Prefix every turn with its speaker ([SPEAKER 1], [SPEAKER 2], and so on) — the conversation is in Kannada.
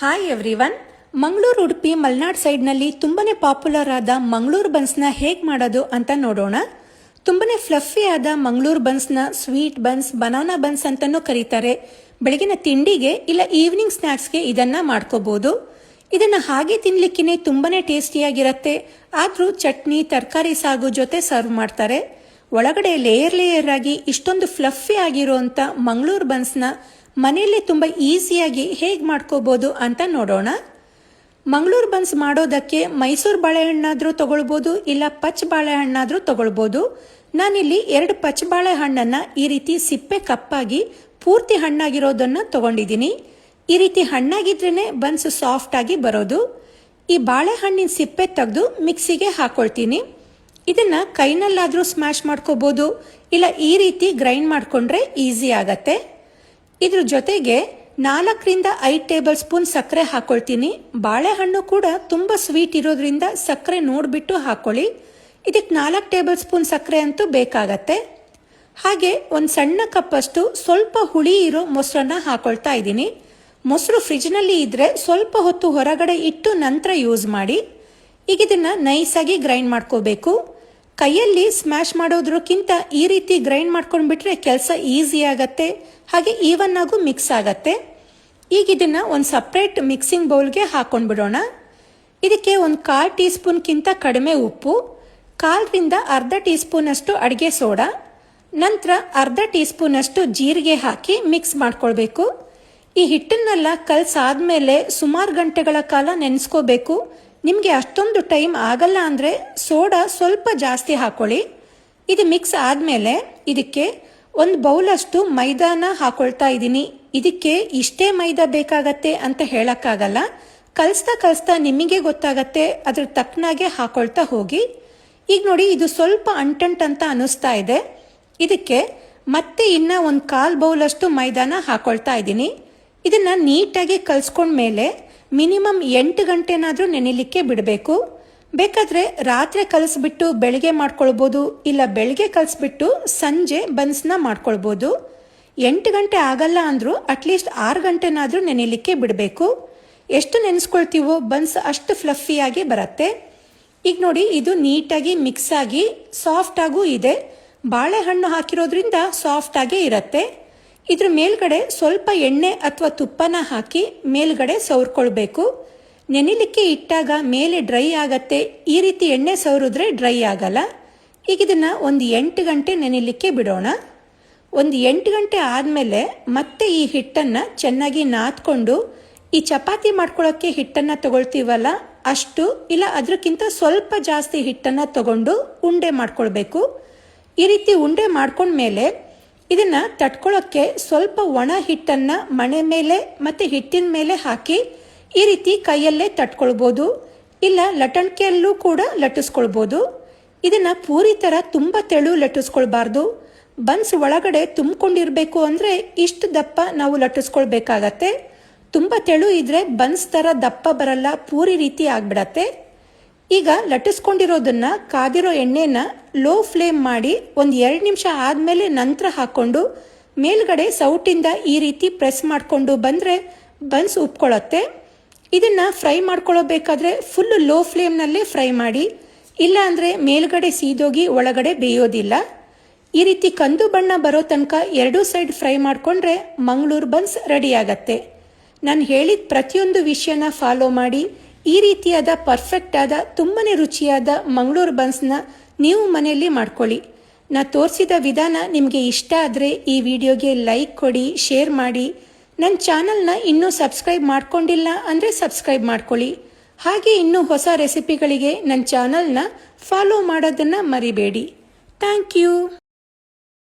[SPEAKER 1] ಹಾಯ್ ಎವ್ರಿವನ್ ಮಂಗಳೂರು ಉಡುಪಿ ಮಲೆನಾಡ್ ಸೈಡ್ನಲ್ಲಿ ತುಂಬಾನೇ ಪಾಪ್ಯುಲರ್ ಆದ ಮಂಗಳೂರು ಬನ್ಸ್ನ ಹೇಗೆ ಮಾಡೋದು ಅಂತ ನೋಡೋಣ. ತುಂಬಾನೇ ಫ್ಲಫಿ ಆದ ಮಂಗಳೂರು ಬನ್ಸ್ನ ಸ್ವೀಟ್ ಬನ್ಸ್ ಬನಾನಾ ಬನ್ಸ್ ಅಂತಲೂ ಕರೀತಾರೆ. ಬೆಳಗಿನ ತಿಂಡಿಗೆ ಇಲ್ಲ ಈವ್ನಿಂಗ್ ಸ್ನ್ಯಾಕ್ಸ್ಗೆ ಇದನ್ನ ಮಾಡ್ಕೋಬೋದು. ಇದನ್ನ ಹಾಗೆ ತಿನ್ಲಿಕ್ಕೆ ತುಂಬಾನೇ ಟೇಸ್ಟಿಯಾಗಿರುತ್ತೆ ಆದ್ರೂ ಚಟ್ನಿ, ತರಕಾರಿ ಸಾಗು ಜೊತೆ ಸರ್ವ್ ಮಾಡ್ತಾರೆ. ಒಳಗಡೆ ಲೇಯರ್ ಲೇಯರ್ ಆಗಿ ಇಷ್ಟೊಂದು ಫ್ಲಫಿ ಆಗಿರುವಂತ ಮಂಗಳೂರು ಬನ್ಸ್ನ ಮನೆಯಲ್ಲೇ ತುಂಬ ಈಸಿಯಾಗಿ ಹೇಗೆ ಮಾಡ್ಕೋಬೋದು ಅಂತ ನೋಡೋಣ. ಮಂಗಳೂರು ಬನ್ಸ್ ಮಾಡೋದಕ್ಕೆ ಮೈಸೂರು ಬಾಳೆಹಣ್ಣಾದರೂ ತೊಗೊಳ್ಬೋದು, ಇಲ್ಲ ಪಚ್ಚ ಬಾಳೆಹಣ್ಣಾದರೂ ತೊಗೊಳ್ಬೋದು. ನಾನಿಲ್ಲಿ ಎರಡು ಪಚ್ಚ ಬಾಳೆಹಣ್ಣನ್ನು ಈ ರೀತಿ ಸಿಪ್ಪೆ ಕಪ್ಪಾಗಿ ಪೂರ್ತಿ ಹಣ್ಣಾಗಿರೋದನ್ನು ತಗೊಂಡಿದ್ದೀನಿ. ಈ ರೀತಿ ಹಣ್ಣಾಗಿದ್ರೇ ಬನ್ಸ್ ಸಾಫ್ಟಾಗಿ ಬರೋದು. ಈ ಬಾಳೆಹಣ್ಣಿನ ಸಿಪ್ಪೆ ತೆಗೆದು ಮಿಕ್ಸಿಗೆ ಹಾಕೊಳ್ತೀನಿ. ಇದನ್ನು ಕೈನಲ್ಲಾದರೂ ಸ್ಮ್ಯಾಶ್ ಮಾಡ್ಕೋಬೋದು, ಇಲ್ಲ ಈ ರೀತಿ ಗ್ರೈಂಡ್ ಮಾಡಿಕೊಂಡ್ರೆ ಈಸಿ ಆಗತ್ತೆ. ಇದ್ರ ಜೊತೆಗೆ ನಾಲ್ಕರಿಂದ ಐದು ಟೇಬಲ್ ಸ್ಪೂನ್ ಸಕ್ಕರೆ ಹಾಕೊಳ್ತೀನಿ. ಬಾಳೆಹಣ್ಣು ಕೂಡ ತುಂಬ ಸ್ವೀಟ್ ಇರೋದ್ರಿಂದ ಸಕ್ಕರೆ ನೋಡಿಬಿಟ್ಟು ಹಾಕೊಳ್ಳಿ. ಇದಕ್ಕೆ ನಾಲ್ಕು ಟೇಬಲ್ ಸ್ಪೂನ್ ಸಕ್ಕರೆ ಅಂತೂ ಬೇಕಾಗತ್ತೆ. ಹಾಗೆ ಒಂದು ಸಣ್ಣ ಕಪ್ಪಷ್ಟು ಸ್ವಲ್ಪ ಹುಳಿ ಇರೋ ಮೊಸರನ್ನ ಹಾಕೊಳ್ತಾ ಇದ್ದೀನಿ. ಮೊಸರು ಫ್ರಿಜ್ನಲ್ಲಿ ಇದ್ರೆ ಸ್ವಲ್ಪ ಹೊತ್ತು ಹೊರಗಡೆ ಇಟ್ಟು ನಂತರ ಯೂಸ್ ಮಾಡಿ. ಈಗ ಇದನ್ನ ನೈಸಾಗಿ ಗ್ರೈಂಡ್ ಮಾಡ್ಕೋಬೇಕು. ಕೈಯಲ್ಲಿ ಸ್ಮ್ಯಾಶ್ ಮಾಡೋದ್ರಕ್ಕಿಂತ ಈ ರೀತಿ ಗ್ರೈಂಡ್ ಮಾಡ್ಕೊಂಡ್ಬಿಟ್ರೆ ಕೆಲಸ ಈಸಿ ಆಗತ್ತೆ, ಹಾಗೆ ಈವನ್ ಆಗು ಮಿಕ್ಸ್ ಆಗತ್ತೆ. ಈಗ ಇದನ್ನ ಒಂದು ಸಪ್ರೇಟ್ ಮಿಕ್ಸಿಂಗ್ ಬೌಲ್ಗೆ ಹಾಕೊಂಡ್ಬಿಡೋಣ. ಇದಕ್ಕೆ ಒಂದು ಕಾಲು ಟೀ ಸ್ಪೂನ್ಗಿಂತ ಕಡಿಮೆ ಉಪ್ಪು, ಕಾಲರಿಂದ ಅರ್ಧ ಟೀ ಸ್ಪೂನಷ್ಟು ಅಡುಗೆ ಸೋಡಾ, ನಂತರ ಅರ್ಧ ಟೀ ಸ್ಪೂನ್ ಅಷ್ಟು ಜೀರಿಗೆ ಹಾಕಿ ಮಿಕ್ಸ್ ಮಾಡ್ಕೊಳ್ಬೇಕು. ಈ ಹಿಟ್ಟನ್ನೆಲ್ಲ ಕಲ್ಸಾದ್ಮೇಲೆ ಸುಮಾರು ಗಂಟೆಗಳ ಕಾಲ ನೆನೆಸ್ಕೋಬೇಕು. ನಿಮಗೆ ಅಷ್ಟೊಂದು ಟೈಮ್ ಆಗಲ್ಲ ಅಂದರೆ ಸೋಡಾ ಸ್ವಲ್ಪ ಜಾಸ್ತಿ ಹಾಕೊಳ್ಳಿ. ಇದು ಮಿಕ್ಸ್ ಆದಮೇಲೆ ಇದಕ್ಕೆ ಒಂದು ಬೌಲಷ್ಟು ಮೈದಾನ ಹಾಕೊಳ್ತಾ ಇದ್ದೀನಿ. ಇದಕ್ಕೆ ಇಷ್ಟೇ ಮೈದಾ ಬೇಕಾಗತ್ತೆ ಅಂತ ಹೇಳೋಕ್ಕಾಗಲ್ಲ. ಕಲಿಸ್ತಾ ಕಲಿಸ್ತಾ ನಿಮಗೆ ಗೊತ್ತಾಗತ್ತೆ, ಅದ್ರ ತಕ್ಕನಾಗೆ ಹಾಕೊಳ್ತಾ ಹೋಗಿ. ಈಗ ನೋಡಿ, ಇದು ಸ್ವಲ್ಪ ಅಂಟಂಟ್ ಅಂತ ಅನ್ನಿಸ್ತಾ ಇದೆ. ಇದಕ್ಕೆ ಮತ್ತೆ ಇನ್ನ ಒಂದು ಕಾಲು ಬೌಲಷ್ಟು ಮೈದಾನ ಹಾಕೊಳ್ತಾ ಇದ್ದೀನಿ. ಇದನ್ನು ನೀಟಾಗಿ ಕಲ್ಸ್ಕೊಂಡ್ಮೇಲೆ ಮಿನಿಮಮ್ ಎಂಟು ಗಂಟೆನಾದರೂ ನೆನಿಲಿಕ್ಕೆ ಬಿಡಬೇಕು. ಬೇಕಾದ್ರೆ ರಾತ್ರಿ ಕಲಸಿಬಿಟ್ಟು ಬೆಳಗ್ಗೆ ಮಾಡ್ಕೊಳ್ಬೋದು, ಇಲ್ಲ ಬೆಳಗ್ಗೆ ಕಲಿಸ್ಬಿಟ್ಟು ಸಂಜೆ ಬನ್ಸ್ನ ಮಾಡ್ಕೊಳ್ಬೋದು. ಎಂಟು ಗಂಟೆ ಆಗಲ್ಲ ಅಂದರೂ ಅಟ್ಲೀಸ್ಟ್ ಆರು ಗಂಟೆನಾದರೂ ನೆನಿಲಿಕ್ಕೆ ಬಿಡಬೇಕು. ಎಷ್ಟು ನೆನೆಸ್ಕೊಳ್ತೀವೋ ಬನ್ಸ್ ಅಷ್ಟು ಫ್ಲಫಿಯಾಗಿ ಬರುತ್ತೆ. ಈಗ ನೋಡಿ, ಇದು ನೀಟಾಗಿ ಮಿಕ್ಸ್ ಆಗಿ ಸಾಫ್ಟ್ ಆಗೂ ಇದೆ. ಬಾಳೆಹಣ್ಣು ಹಾಕಿರೋದ್ರಿಂದ ಸಾಫ್ಟ್ ಆಗೇ ಇರುತ್ತೆ. ಇದ್ರ ಮೇಲ್ಗಡೆ ಸ್ವಲ್ಪ ಎಣ್ಣೆ ಅಥವಾ ತುಪ್ಪನ ಹಾಕಿ ಮೇಲ್ಗಡೆ ಸವರ್ಕೊಳ್ಬೇಕು. ನೆನಿಲಿಕ್ಕೆ ಇಟ್ಟಾಗ ಮೇಲೆ ಡ್ರೈ ಆಗತ್ತೆ. ಈ ರೀತಿ ಎಣ್ಣೆ ಸವರಿದ್ರೆ ಡ್ರೈ ಆಗಲ್ಲ. ಈಗ ಇದನ್ನ ಒಂದು ಎಂಟು ಗಂಟೆ ನೆನಿಲಿಕ್ಕೆ ಬಿಡೋಣ. ಒಂದು ಎಂಟು ಗಂಟೆ ಆದಮೇಲೆ ಮತ್ತೆ ಈ ಹಿಟ್ಟನ್ನು ಚೆನ್ನಾಗಿ ನಾದ್ಕೊಂಡು ಈ ಚಪಾತಿ ಮಾಡ್ಕೊಳ್ಳೋಕ್ಕೆ ಹಿಟ್ಟನ್ನು ತಗೊಳ್ತೀವಲ್ಲ ಅಷ್ಟು ಇಲ್ಲ ಅದಕ್ಕಿಂತ ಸ್ವಲ್ಪ ಜಾಸ್ತಿ ಹಿಟ್ಟನ್ನು ತಗೊಂಡು ಉಂಡೆ ಮಾಡ್ಕೊಳ್ಬೇಕು. ಈ ರೀತಿ ಉಂಡೆ ಮಾಡ್ಕೊಂಡ್ಮೇಲೆ ಇದನ್ನ ತಟ್ಕೊಳ್ಳೋಕ್ಕೆ ಸ್ವಲ್ಪ ಒಣ ಹಿಟ್ಟನ್ನ ಮಣೆ ಮೇಲೆ ಮತ್ತೆ ಹಿಟ್ಟಿನ ಮೇಲೆ ಹಾಕಿ ಈ ರೀತಿ ಕೈಯಲ್ಲೇ ತಟ್ಕೊಳ್ಬೋದು. ಇಲ್ಲ ಲಟಣಿಕೆಯಲ್ಲೂ ಕೂಡ ಲಟ್ಟಿಸ್ಕೊಳ್ಬೋದು. ಇದನ್ನ ಪೂರಿ ತರ ತುಂಬಾ ತೆಳು ಲಟ್ಟಿಸ್ಕೊಳ್ಬಾರ್ದು. ಬನ್ಸ್ ಒಳಗಡೆ ತುಂಬಿಕೊಂಡಿರಬೇಕು ಅಂದ್ರೆ ಇಷ್ಟು ದಪ್ಪ ನಾವು ಲಟ್ಟಿಸ್ಕೊಳ್ಬೇಕಾಗತ್ತೆ. ತುಂಬಾ ತೆಳು ಇದ್ರೆ ಬನ್ಸ್ ತರ ದಪ್ಪ ಬರಲ್ಲ, ಪೂರಿ ರೀತಿ ಆಗ್ಬಿಡತ್ತೆ. ಈಗ ಲಟ್ಟಿಸ್ಕೊಂಡಿರೋದನ್ನ ಕಾದಿರೋ ಎಣ್ಣೆನ ಲೋ ಫ್ಲೇಮ್ ಮಾಡಿ ಒಂದು ಎರಡು ನಿಮಿಷ ಆದಮೇಲೆ ನಂತರ ಹಾಕ್ಕೊಂಡು ಮೇಲ್ಗಡೆ ಸೌಟಿಂದ ಈ ರೀತಿ ಪ್ರೆಸ್ ಮಾಡಿಕೊಂಡು ಬಂದರೆ ಬನ್ಸ್ ಉಪ್ಕೊಳ್ಳುತ್ತೆ ಇದನ್ನು ಫ್ರೈ ಮಾಡ್ಕೊಳ್ಳೋಬೇಕಾದ್ರೆ ಫುಲ್ ಲೋ ಫ್ಲೇಮ್ನಲ್ಲೇ ಫ್ರೈ ಮಾಡಿ ಇಲ್ಲ ಅಂದರೆ ಮೇಲ್ಗಡೆ ಸೀದೋಗಿ ಒಳಗಡೆ ಬೇಯೋದಿಲ್ಲ. ಈ ರೀತಿ ಕಂದು ಬಣ್ಣ ಬರೋ ತನಕ ಎರಡೂ ಸೈಡ್ ಫ್ರೈ ಮಾಡಿಕೊಂಡ್ರೆ ಮಂಗಳೂರು ಬನ್ಸ್ ರೆಡಿ ಆಗತ್ತೆ. ನಾನು ಹೇಳಿದ ಪ್ರತಿಯೊಂದು ವಿಷಯನ ಫಾಲೋ ಮಾಡಿ ಈ ರೀತಿಯಾದ ಪರ್ಫೆಕ್ಟ್ ಆದ, ತುಂಬನೇ ರುಚಿಯಾದ ಮಂಗಳೂರು ಬನ್ಸ್ನ ನೀವು ಮನೆಯಲ್ಲಿ ಮಾಡ್ಕೊಳ್ಳಿ. ನಾ ತೋರಿಸಿದ ವಿಧಾನ ನಿಮಗೆ ಇಷ್ಟ ಆದರೆ ಈ ವಿಡಿಯೋಗೆ ಲೈಕ್ ಕೊಡಿ ಶೇರ್ ಮಾಡಿ. ನನ್ನ ಚಾನಲ್ನ ಇನ್ನೂ ಸಬ್ಸ್ಕ್ರೈಬ್ ಮಾಡ್ಕೊಂಡಿಲ್ಲ ಅಂದರೆ ಸಬ್ಸ್ಕ್ರೈಬ್ ಮಾಡ್ಕೊಳ್ಳಿ. ಹಾಗೆ ಇನ್ನೂ ಹೊಸ ರೆಸಿಪಿಗಳಿಗೆ ನನ್ನ ಚಾನಲ್ನ ಫಾಲೋ ಮಾಡೋದನ್ನು ಮರಿಬೇಡಿ. Thank you